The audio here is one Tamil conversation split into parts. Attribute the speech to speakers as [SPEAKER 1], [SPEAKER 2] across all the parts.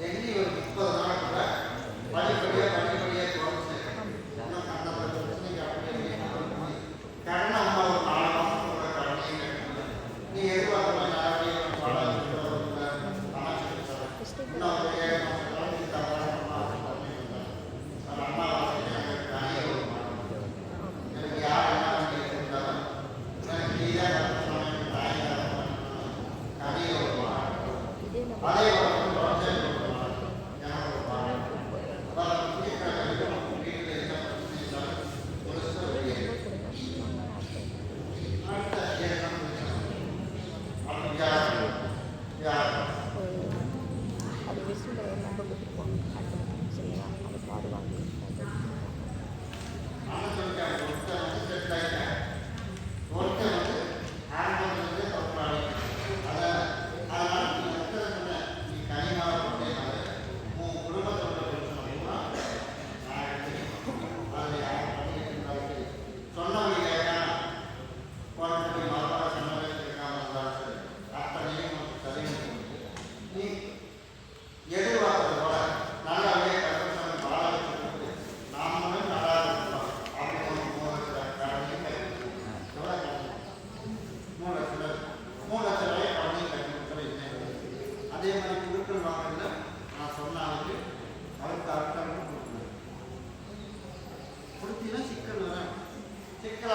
[SPEAKER 1] எண்ணி ஒரு முப்பது நாளுக்குள்ள படிப்படியாக படிப்படியாக குறைச்சு கடன் அம்மா ஒரு நாலு மாதம் கூட கடனையும் கட்டணும் நீ எதிர்பார்க்கலாம் யாருடைய பணம் இன்னொரு விஷ்ணுவை எல்லாம் கண்டிப்பாக சரிங்களா அதை பாதுகாப்பு చిన్న చిక్కలు చిక్కల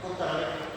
[SPEAKER 1] contare.